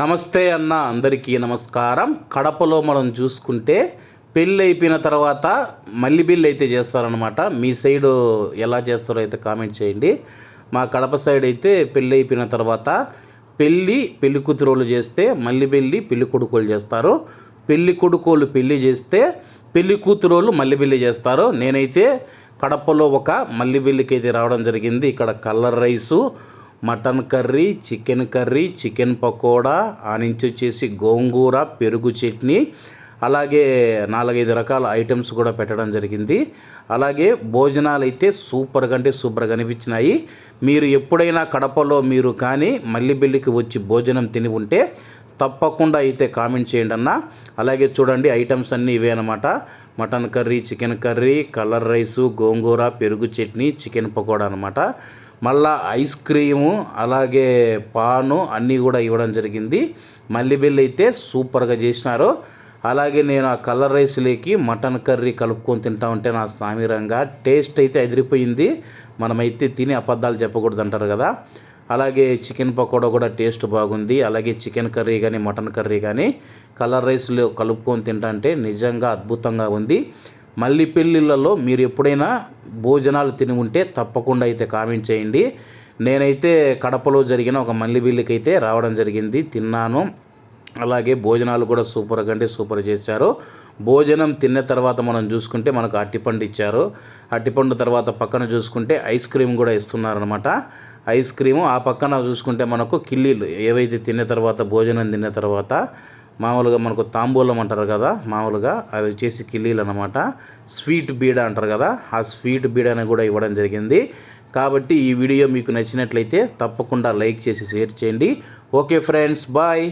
నమస్తే అన్న అందరికీ నమస్కారం. కడపలో మనం చూసుకుంటే పెళ్ళి అయిపోయిన తర్వాత మళ్ళీ బిల్లు అయితే చేస్తారనమాట మీ సైడు ఎలా చేస్తారో అయితే కామెంట్ చేయండి. మా కడప సైడ్ అయితే పెళ్ళి అయిపోయిన తర్వాత పెళ్ళి పెళ్ళి కూతురోళ్ళు చేస్తే మళ్ళీ పెళ్ళి పెళ్ళి కొడుకోళ్ళు చేస్తారు. పెళ్ళి కొడుకోళ్ళు పెళ్ళి చేస్తే పెళ్ళి కూతురోళ్ళు మళ్ళీ పెళ్ళి చేస్తారు. నేనైతే కడపలో ఒక మల్లి బిల్లికి అయితే రావడం జరిగింది. ఇక్కడ colour rice mutton curry chicken curry chicken pakoda ఆ నుంచి వచ్చేసి గోంగూర పెరుగు చట్నీ అలాగే నాలుగైదు రకాల ఐటమ్స్ కూడా పెట్టడం జరిగింది. అలాగే భోజనాలు అయితే సూపర్గా అంటే సూపర్గా అనిపించినాయి. మీరు ఎప్పుడైనా కడపలో మీరు కానీ మల్లిబెల్లికి వచ్చి భోజనం తిని ఉంటే తప్పకుండా అయితే కామెంట్ చేయండి అన్న. అలాగే చూడండి ఐటమ్స్ అన్నీ ఇవే అనమాట mutton curry chicken curry colour rice గోంగూర పెరుగు చట్నీ చికెన్ పకోడా అనమాట మళ్ళా ఐస్ క్రీము అలాగే పాను అన్నీ కూడా ఇవ్వడం జరిగింది. మల్లి బిల్ అయితే సూపర్గా చేసినారు. అలాగే నేను ఆ కలర్ రైస్లోకి మటన్ కర్రీ కలుపుకొని తింటా ఉంటే నా సామిరంగా టేస్ట్ అయితే అదిరిపోయింది మనమైతే తిని అబద్ధాలు చెప్పకూడదు అంటారు కదా. అలాగే చికెన్ పకోడా కూడా టేస్ట్ బాగుంది. అలాగే చికెన్ కర్రీ కానీ మటన్ కర్రీ కానీ కలర్ రైస్లో కలుపుకొని తింటా అంటే నిజంగా అద్భుతంగా ఉంది. మళ్ళీ పెళ్ళిళ్ళలో మీరు ఎప్పుడైనా భోజనాలు తిని ఉంటే తప్పకుండా అయితే కామెంట్ చేయండి. నేనైతే కడపలో జరిగిన ఒక మల్లి బిల్లుకి అయితే రావడం జరిగింది. తిన్నాను. అలాగే భోజనాలు కూడా సూపర్గా అంటే సూపర్ చేశారు. భోజనం తిన్న తర్వాత మనం చూసుకుంటే మనకు అట్టిపండు ఇచ్చారు. అట్టిపండు తర్వాత పక్కన చూసుకుంటే ఐస్ క్రీమ్ కూడా ఇస్తున్నారనమాట ఐస్ క్రీము ఆ పక్కన చూసుకుంటే మనకు కిల్లీలు ఏవైతే తిన్న తర్వాత భోజనం తిన్న తర్వాత మామూలుగా మనకు తాంబూలం అంటారు కదా మామూలుగా అది వచ్చేసి కిల్లీలు అనమాట స్వీట్ బీడ అంటారు కదా ఆ స్వీట్ బీడని కూడా ఇవ్వడం జరిగింది. కాబట్టి ఈ వీడియో మీకు నచ్చినట్లయితే తప్పకుండా లైక్ చేసి షేర్ చేయండి. Okay friends bye.